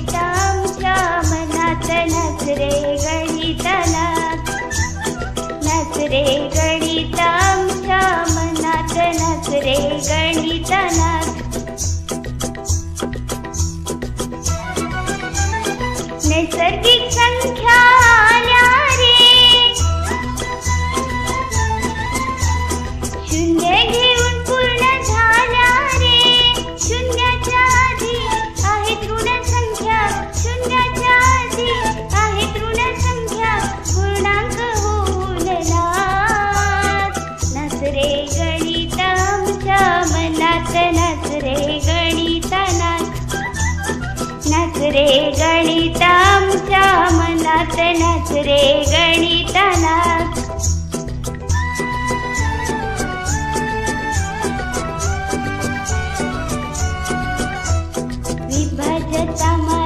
गणित मनात नसरे गणिताला नसरे गणित आमच्या मनात नसरे गणिताला नैसर्गिक संख्या आल्या रे. शून्य get some